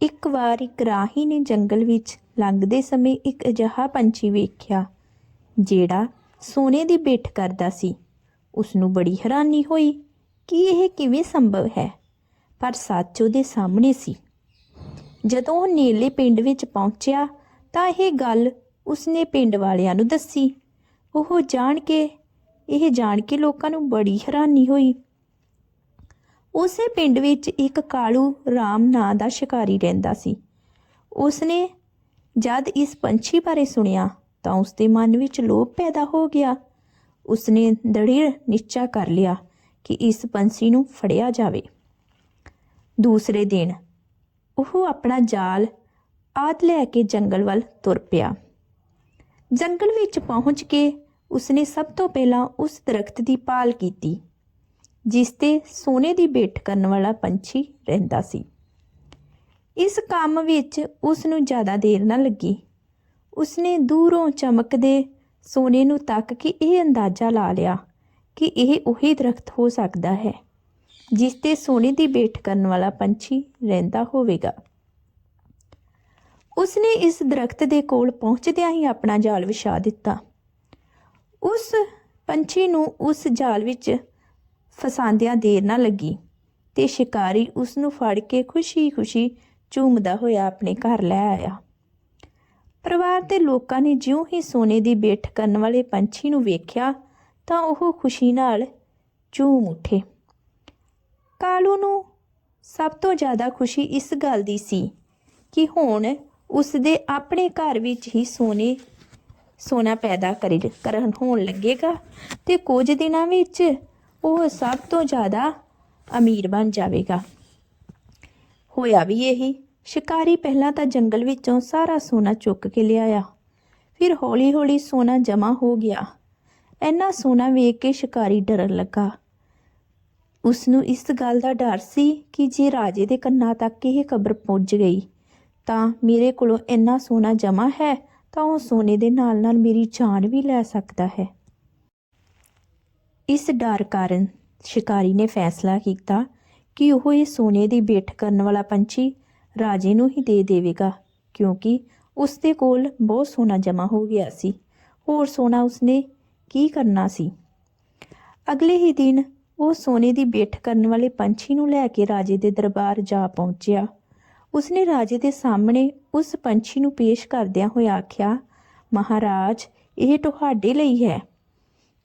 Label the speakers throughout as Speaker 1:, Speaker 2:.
Speaker 1: ਇੱਕ ਵਾਰ ਇੱਕ ਰਾਹੀ ਨੇ ਜੰਗਲ ਵਿੱਚ ਲੰਘਦੇ ਸਮੇਂ ਇੱਕ ਅਜਿਹਾ ਪੰਛੀ ਵੇਖਿਆ, ਜਿਹੜਾ ਸੋਨੇ ਦੀ ਬਿੱਠ ਕਰਦਾ ਸੀ। ਉਸ ਨੂੰ ਬੜੀ ਹੈਰਾਨੀ ਹੋਈ ਕਿ ਇਹ ਕਿਵੇਂ ਸੰਭਵ ਹੈ, ਪਰ ਸੱਚ ਉਹਦੇ ਸਾਹਮਣੇ ਸੀ। ਜਦੋਂ ਉਹ ਨੇਲੇ ਪਿੰਡ ਵਿੱਚ ਪਹੁੰਚਿਆ, ਤਾਂ ਇਹ ਗੱਲ ਉਸਨੇ ਪਿੰਡ ਵਾਲਿਆਂ ਨੂੰ ਦੱਸੀ। ਉਹ ਜਾਣ ਕੇ, ਇਹ ਜਾਣ ਕੇ ਲੋਕਾਂ ਨੂੰ ਬੜੀ ਹੈਰਾਨੀ ਹੋਈ। ਉਸੇ ਪਿੰਡ ਵਿੱਚ ਇੱਕ ਕਾਲੂ ਰਾਮ ਨਾਂ ਦਾ ਸ਼ਿਕਾਰੀ ਰਹਿੰਦਾ ਸੀ। ਉਸਨੇ ਜਦ ਇਸ ਪੰਛੀ ਬਾਰੇ ਸੁਣਿਆ ਤਾਂ ਉਸਦੇ ਮਨ ਵਿੱਚ ਲੋਭ ਪੈਦਾ ਹੋ ਗਿਆ। ਉਸਨੇ ਦ੍ਰਿੜ ਨਿਸ਼ਚਾ ਕਰ ਲਿਆ ਕਿ ਇਸ ਪੰਛੀ ਨੂੰ ਫੜਿਆ ਜਾਵੇ। ਦੂਸਰੇ ਦਿਨ ਉਹ ਆਪਣਾ ਜਾਲ ਆਦ ਲੈ ਕੇ ਜੰਗਲ ਵੱਲ ਤੁਰ ਪਿਆ। ਜੰਗਲ ਵਿੱਚ ਪਹੁੰਚ ਕੇ ਉਸਨੇ ਸਭ ਤੋਂ ਪਹਿਲਾਂ ਉਸ ਦਰਖਤ ਦੀ ਭਾਲ ਕੀਤੀ। ਜਿਸ ਤੇ ਸੋਨੇ ਦੀ ਬਿੱਠ ਕਰਨ ਵਾਲਾ ਪੰਛੀ ਰਹਿੰਦਾ ਸੀ। ਇਸ ਕੰਮ ਵਿੱਚ ਉਸ ਨੂੰ ਜ਼ਿਆਦਾ ਦੇਰ ਨਾ ਲੱਗੀ। ਉਸਨੇ ਦੂਰੋਂ ਚਮਕਦੇ ਸੋਨੇ ਨੂੰ ਤੱਕ ਕੇ ਇਹ ਅੰਦਾਜ਼ਾ ਲਾ ਲਿਆ ਕਿ ਇਹ ਉਹੀ ਦਰਖਤ ਹੋ ਸਕਦਾ ਹੈ, ਜਿਸ ਤੇ ਸੋਨੇ ਦੀ ਬਿੱਠ ਕਰਨ ਵਾਲਾ ਪੰਛੀ ਰਹਿੰਦਾ ਹੋਵੇਗਾ। ਉਸਨੇ ਇਸ ਦਰਖਤ ਦੇ ਕੋਲ ਪਹੁੰਚਦਿਆਂ ਹੀ ਆਪਣਾ ਜਾਲ ਵਿਛਾ ਦਿੱਤਾ। ਉਸ ਪੰਛੀ ਨੂੰ ਉਸ ਜਾਲ ਵਿੱਚ ਫਸਾਉਂਦਿਆਂ ਦੇਰ ਨਾ ਲੱਗੀ ਤੇ ਸ਼ਿਕਾਰੀ ਉਸ ਨੂੰ ਫੜ ਕੇ ਖੁਸ਼ੀ-ਖੁਸ਼ੀ ਝੂਮਦਾ ਹੋਇਆ ਆਪਣੇ ਘਰ ਲੈ ਆਇਆ। ਪਰਿਵਾਰ ਦੇ ਲੋਕਾਂ ਨੇ ਜਿਉਂ ਹੀ ਸੋਨੇ ਦੀ ਬਿੱਠ ਕਰਨ ਵਾਲੇ ਪੰਛੀ ਨੂੰ ਵੇਖਿਆ ਤਾਂ ਉਹ ਖੁਸ਼ੀ ਨਾਲ ਝੂਮ ਉੱਠੇ। ਕਾਲੂ ਨੂੰ ਸਭ ਤੋਂ ਜ਼ਿਆਦਾ ਖੁਸ਼ੀ ਇਸ ਗੱਲ ਦੀ ਸੀ ਕਿ ਹੁਣ ਉਸ ਦੇ ਆਪਣੇ ਘਰ ਵਿੱਚ ਹੀ ਸੋਨੇ, ਸੋਨਾ ਪੈਦਾ ਕਰੀ, ਕਰਨ ਹੋਣ ਲੱਗੇਗਾ ਤੇ ਕੁਝ ਦਿਨਾਂ ਵਿੱਚ ਉਹ ਸਭ ਤੋਂ ਜ਼ਿਆਦਾ ਅਮੀਰ ਬਣ ਜਾਵੇਗਾ। ਹੋਇਆ ਵੀ ਇਹੀ। ਸ਼ਿਕਾਰੀ ਪਹਿਲਾਂ ਤਾਂ ਜੰਗਲ ਵਿੱਚੋਂ ਸਾਰਾ ਸੋਨਾ ਚੁੱਕ ਕੇ ਲਿਆਇਆ। ਫਿਰ ਹੌਲੀ-ਹੌਲੀ ਸੋਨਾ ਜਮ੍ਹਾਂ ਹੋ ਗਿਆ। ਇੰਨਾ ਸੋਨਾ ਵੇਖ ਕੇ ਸ਼ਿਕਾਰੀ ਡਰਨ ਲੱਗਾ। ਉਸ ਨੂੰ ਇਸ ਗੱਲ ਦਾ ਡਰ ਸੀ ਕਿ ਜੇ ਰਾਜੇ ਦੇ ਕੰਨਾਂ ਤੱਕ ਇਹ ਖਬਰ ਪਹੁੰਚ ਗਈ, ਤਾਂ ਮੇਰੇ ਕੋਲੋਂ ਇੰਨਾ ਸੋਨਾ ਜਮ੍ਹਾਂ ਹੈ ਤਾਂ ਉਹ ਸੋਨੇ ਦੇ ਨਾਲ-ਨਾਲ ਮੇਰੀ ਜਾਨ ਵੀ ਲੈ ਸਕਦਾ ਹੈ। ਇਸ ਡਰ ਕਾਰਨ ਸ਼ਿਕਾਰੀ ਨੇ ਫੈਸਲਾ ਕੀਤਾ ਕਿ ਉਹ ਇਹ ਸੋਨੇ ਦੀ ਬਿੱਠ ਕਰਨ ਵਾਲਾ ਪੰਛੀ ਰਾਜੇ ਨੂੰ ਹੀ ਦੇ ਦੇਵੇਗਾ, ਕਿਉਂਕਿ ਉਸ ਦੇ ਕੋਲ ਬਹੁਤ ਸੋਨਾ ਜਮ੍ਹਾਂ ਹੋ ਗਿਆ ਸੀ। ਹੋਰ ਸੋਨਾ ਉਸਨੇ ਕੀ ਕਰਨਾ ਸੀ? ਅਗਲੇ ਹੀ ਦਿਨ ਉਹ ਸੋਨੇ ਦੀ ਬਿੱਠ ਕਰਨ ਵਾਲੇ ਪੰਛੀ ਨੂੰ ਲੈ ਕੇ ਰਾਜੇ ਦੇ ਦਰਬਾਰ ਜਾ ਪਹੁੰਚਿਆ। ਉਸਨੇ ਰਾਜੇ ਦੇ ਸਾਹਮਣੇ ਉਸ ਪੰਛੀ ਨੂੰ ਪੇਸ਼ ਕਰਦਿਆਂ ਹੋਇਆ ਆਖਿਆ, ਮਹਾਰਾਜ, ਇਹ ਤੁਹਾਡੇ ਲਈ ਹੈ।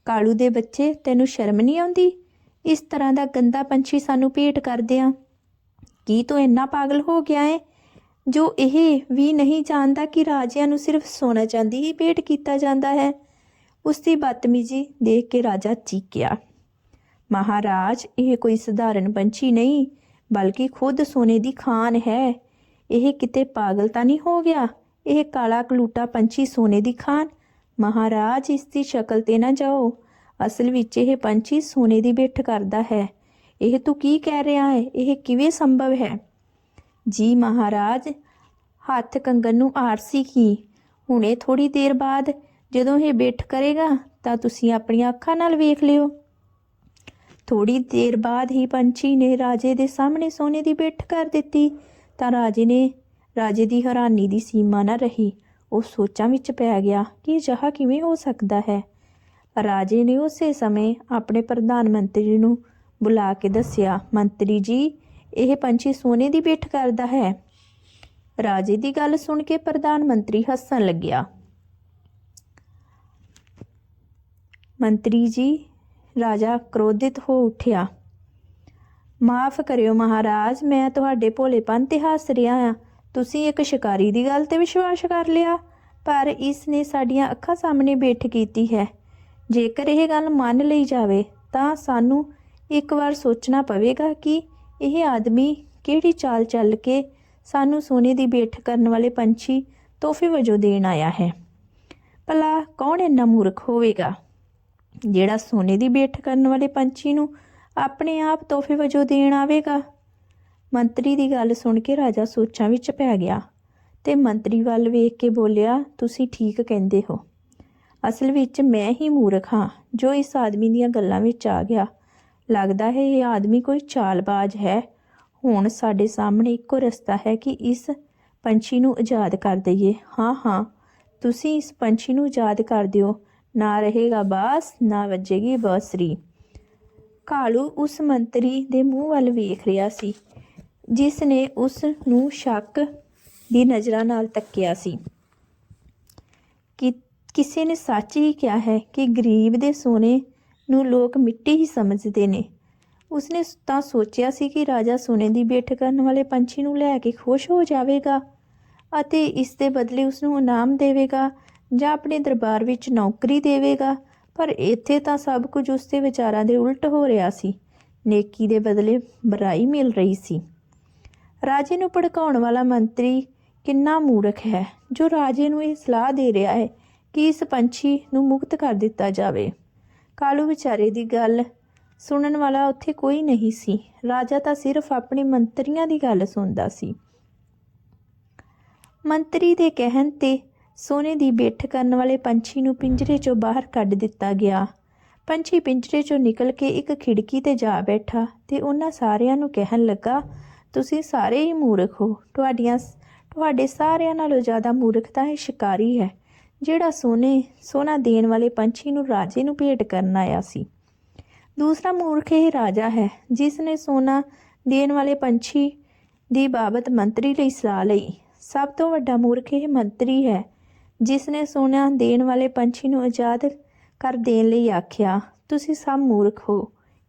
Speaker 1: ਕਾਲੂ ਦੇ ਬੱਚੇ, ਤੈਨੂੰ ਸ਼ਰਮ ਨਹੀਂ ਆਉਂਦੀ? ਇਸ ਤਰ੍ਹਾਂ ਦਾ ਗੰਦਾ ਪੰਛੀ ਸਾਨੂੰ ਭੇਟ ਕਰਦੇ ਆ। ਕੀ ਤੂੰ ਇੰਨਾ ਪਾਗਲ ਹੋ ਗਿਆ ਹੈ ਜੋ ਇਹ ਵੀ ਨਹੀਂ ਜਾਣਦਾ ਕਿ ਰਾਜਿਆਂ ਨੂੰ ਸਿਰਫ ਸੋਨਾ ਚਾਂਦੀ ਹੀ ਭੇਟ ਕੀਤਾ ਜਾਂਦਾ ਹੈ। ਉਸ ਦੀ ਬਦਤਮੀਜ਼ੀ ਦੇਖ ਕੇ ਰਾਜਾ ਚੀਕਿਆ। ਮਹਾਰਾਜ, ਇਹ ਕੋਈ ਸਧਾਰਨ ਪੰਛੀ ਨਹੀਂ, ਬਲਕਿ ਖੁਦ ਸੋਨੇ ਦੀ ਖਾਨ ਹੈ। ਇਹ ਕਿਤੇ ਪਾਗਲ ਤਾਂ ਨਹੀਂ ਹੋ ਗਿਆ? ਇਹ ਕਾਲਾ ਕਲੂਟਾ ਪੰਛੀ ਸੋਨੇ ਦੀ ਖਾਨ ਮਹਾਰਾਜ, ਇਸ ਦੀ ਸ਼ਕਲ ਤੇ ਨਾ ਜਾਓ। ਅਸਲ ਵਿੱਚ ਇਹ ਪੰਛੀ ਸੋਨੇ ਦੀ ਬਿੱਠ ਕਰਦਾ ਹੈ। ਇਹ ਤੂੰ ਕੀ ਕਹਿ ਰਿਹਾ ਹੈ? ਇਹ ਕਿਵੇਂ ਸੰਭਵ ਹੈ? ਜੀ ਮਹਾਰਾਜ, ਹੱਥ ਕੰਗਨ ਨੂੰ ਆਰਸੀ ਕੀ? ਹੁਣੇ ਥੋੜੀ ਦੇਰ ਬਾਅਦ ਜਦੋਂ ਇਹ ਬਿੱਠ ਕਰੇਗਾ, ਤਾਂ ਤੁਸੀਂ ਆਪਣੀਆਂ ਅੱਖਾਂ ਨਾਲ ਵੇਖ ਲਿਓ। ਥੋੜੀ ਦੇਰ ਬਾਅਦ ਹੀ ਪੰਛੀ ਨੇ ਰਾਜੇ ਦੇ ਸਾਹਮਣੇ ਸੋਨੇ ਦੀ ਬਿੱਠ ਕਰ ਦਿੱਤੀ, ਤਾਂ ਰਾਜੇ ਨੇ, ਰਾਜੇ ਦੀ ਹੈਰਾਨੀ ਦੀ ਸੀਮਾ ਨਾ ਰਹੀ। ਉਹ ਸੋਚਾਂ ਵਿੱਚ ਪੈ ਗਿਆ ਕਿ ਅਜਿਹਾ ਕਿਵੇਂ ਹੋ ਸਕਦਾ ਹੈ। ਰਾਜੇ ਨੇ ਉਸੇ ਸਮੇਂ ਆਪਣੇ ਪ੍ਰਧਾਨ ਮੰਤਰੀ ਨੂੰ ਬੁਲਾ ਕੇ ਦੱਸਿਆ, ਮੰਤਰੀ ਜੀ, ਇਹ ਪੰਛੀ ਸੋਨੇ ਦੀ ਪਿੱਠ ਕਰਦਾ ਹੈ। ਰਾਜੇ ਦੀ ਗੱਲ ਸੁਣ ਕੇ ਪ੍ਰਧਾਨ ਮੰਤਰੀ ਹੱਸਣ ਲੱਗਿਆ। ਮੰਤਰੀ ਜੀ, ਰਾਜਾ ਕ੍ਰੋਧਿਤ ਹੋ ਉੱਠਿਆ। ਮਾਫ ਕਰਿਓ ਮਹਾਰਾਜ, ਮੈਂ ਤੁਹਾਡੇ ਭੋਲੇਪਨ ਤੇ ਹੱਸ ਰਿਹਾ ਹਾਂ ਤੁਸੀਂ ਇੱਕ ਸ਼ਿਕਾਰੀ ਦੀ ਗੱਲ ਤੇ ਵਿਸ਼ਵਾਸ ਕਰ ਲਿਆ। ਪਰ ਇਸ ਨੇ ਸਾਡੀਆਂ ਅੱਖਾਂ ਸਾਹਮਣੇ ਬੈਠ ਕੀਤੀ ਹੈ। ਜੇਕਰ ਇਹ ਗੱਲ ਮੰਨ ਲਈ ਜਾਵੇ, ਤਾਂ ਸਾਨੂੰ ਇੱਕ ਵਾਰ ਸੋਚਣਾ ਪਵੇਗਾ ਕਿ ਇਹ ਆਦਮੀ ਕਿਹੜੀ ਚਾਲ ਚੱਲ ਕੇ ਸਾਨੂੰ ਸੋਨੇ ਦੀ ਬੈਠ ਕਰਨ ਵਾਲੇ ਪੰਛੀ ਤੋਹਫੇ ਵਜੋਂ ਦੇਣ ਆਇਆ ਹੈ। ਭਲਾ ਕੌਣ ਇੰਨਾ ਮੂਰਖ ਹੋਵੇਗਾ? ਜਿਹੜਾ ਸੋਨੇ ਦੀ ਬੈਠ ਕਰਨ ਵਾਲੇ ਪੰਛੀ ਨੂੰ ਆਪਣੇ ਆਪ ਤੋਹਫੇ ਵਜੋਂ ਦੇਣ ਆਵੇਗਾ? ਮੰਤਰੀ ਦੀ ਗੱਲ ਸੁਣ ਕੇ ਰਾਜਾ ਸੋਚਾਂ ਵਿੱਚ ਪੈ ਗਿਆ। ਤੇ ਮੰਤਰੀ ਵੱਲ ਵੇਖ ਕੇ ਬੋਲਿਆ, ਤੁਸੀਂ ਠੀਕ ਕਹਿੰਦੇ ਹੋ। ਅਸਲ ਵਿੱਚ ਮੈਂ ਹੀ ਮੂਰਖ ਹਾਂ, ਜੋ ਇਸ ਆਦਮੀ ਦੀਆਂ ਗੱਲਾਂ ਵਿੱਚ ਆ ਗਿਆ। ਲੱਗਦਾ ਹੈ ਇਹ ਆਦਮੀ ਕੋਈ ਚਾਲਬਾਜ਼ ਹੈ। ਹੁਣ ਸਾਡੇ ਸਾਹਮਣੇ ਇੱਕੋ ਰਸਤਾ ਹੈ ਕਿ ਇਸ ਪੰਛੀ ਨੂੰ ਆਜ਼ਾਦ ਕਰ ਦਈਏ। ਹਾਂ ਹਾਂ, ਤੁਸੀਂ ਇਸ ਪੰਛੀ ਨੂੰ ਆਜ਼ਾਦ ਕਰ ਦਿਓ। ਨਾ ਰਹੇਗਾ ਬਾਸ, ਨਾ ਵੱਜੇਗੀ ਬਸਰੀ। ਕਾਲੂ ਉਸ ਮੰਤਰੀ ਦੇ ਮੂੰਹ ਵੱਲ ਵੇਖ ਰਿਹਾ ਸੀ, ਜਿਸ ਨੇ ਉਸ ਨੂੰ ਸ਼ੱਕ ਦੀ ਨਜ਼ਰਾਂ ਨਾਲ ਤੱਕਿਆ ਸੀ। ਕਿ ਕਿਸੇ ਨੇ ਸੱਚ ਹੀ ਕਿਹਾ ਹੈ ਕਿ ਗਰੀਬ ਦੇ ਸੋਨੇ ਨੂੰ ਲੋਕ ਮਿੱਟੀ ਹੀ ਸਮਝਦੇ ਨੇ। ਉਸਨੇ ਤਾਂ ਸੋਚਿਆ ਸੀ ਕਿ ਰਾਜਾ ਸੋਨੇ ਦੀ ਬਿੱਠ ਕਰਨ ਵਾਲੇ ਪੰਛੀ ਨੂੰ ਲੈ ਕੇ ਖੁਸ਼ ਹੋ ਜਾਵੇਗਾ ਅਤੇ ਇਸ ਦੇ ਬਦਲੇ ਉਸ ਨੂੰ ਇਨਾਮ ਦੇਵੇਗਾ ਜਾਂ ਆਪਣੇ ਦਰਬਾਰ ਵਿੱਚ ਨੌਕਰੀ ਦੇਵੇਗਾ। ਪਰ ਇੱਥੇ ਤਾਂ ਸਭ ਕੁਝ ਉਸ ਦੇ ਵਿਚਾਰਾਂ ਦੇ ਉਲਟ ਹੋ ਰਿਹਾ ਸੀ। ਨੇਕੀ ਦੇ ਬਦਲੇ ਬੁਰਾਈ ਮਿਲ ਰਹੀ ਸੀ। ਰਾਜੇ ਨੂੰ ਭੜਕਾਉਣ ਵਾਲਾ ਮੰਤਰੀ ਕਿੰਨਾ ਮੂਰਖ ਹੈ, ਜੋ ਰਾਜੇ ਨੂੰ ਇਹ ਸਲਾਹ ਦੇ ਰਿਹਾ ਹੈ ਕਿ ਇਸ ਪੰਛੀ ਨੂੰ ਮੁਕਤ ਕਰ ਦਿੱਤਾ ਜਾਵੇ। ਕਾਲੂ ਵਿਚਾਰੇ ਦੀ ਗੱਲ ਸੁਣਨ ਵਾਲਾ ਉੱਥੇ ਕੋਈ ਨਹੀਂ ਸੀ। ਰਾਜਾ ਤਾਂ ਸਿਰਫ ਆਪਣੇ ਮੰਤਰੀਆਂ ਦੀ ਗੱਲ ਸੁਣਦਾ ਸੀ। ਮੰਤਰੀ ਦੇ ਕਹਿਣ ਤੇ ਸੋਨੇ ਦੀ ਬਿੱਠ ਕਰਨ ਵਾਲੇ ਪੰਛੀ ਨੂੰ ਪਿੰਜਰੇ 'ਚੋਂ ਬਾਹਰ ਕੱਢ ਦਿੱਤਾ ਗਿਆ। ਪੰਛੀ ਪਿੰਜਰੇ 'ਚੋਂ ਨਿਕਲ ਕੇ ਇੱਕ ਖਿੜਕੀ ਤੇ ਜਾ ਬੈਠਾ ਤੇ ਉਹਨਾਂ ਸਾਰਿਆਂ ਨੂੰ ਕਹਿਣ ਲੱਗਾ, ਤੁਸੀਂ ਸਾਰੇ ਹੀ ਮੂਰਖ ਹੋ, ਤੁਹਾਡੀਆਂ ਤੁਹਾਡੇ ਸਾਰਿਆਂ ਨਾਲੋਂ ਜ਼ਿਆਦਾ ਮੂਰਖ ਤਾਂ ਇਹ ਸ਼ਿਕਾਰੀ ਹੈ, ਜਿਹੜਾ ਸੋਨੇ, ਸੋਨਾ ਦੇਣ ਵਾਲੇ ਪੰਛੀ ਨੂੰ ਰਾਜੇ ਨੂੰ ਭੇਟ ਕਰਨ ਆਇਆ ਸੀ। ਦੂਸਰਾ ਮੂਰਖ ਇਹ ਰਾਜਾ ਹੈ, ਜਿਸ ਨੇ ਸੋਨਾ ਦੇਣ ਵਾਲੇ ਪੰਛੀ ਦੀ ਬਾਬਤ ਮੰਤਰੀ ਲਈ ਸਲਾਹ ਲਈ। ਸਭ ਤੋਂ ਵੱਡਾ ਮੂਰਖ ਇਹ ਮੰਤਰੀ ਹੈ, ਜਿਸ ਨੇ ਸੋਨਾ ਦੇਣ ਵਾਲੇ ਪੰਛੀ ਨੂੰ ਆਜ਼ਾਦ ਕਰ ਦੇਣ ਲਈ ਆਖਿਆ, ਤੁਸੀਂ ਸਭ ਮੂਰਖ ਹੋ।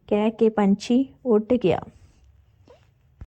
Speaker 1: ਕਹਿ ਕੇ ਪੰਛੀ ਉੱਡ ਗਿਆ।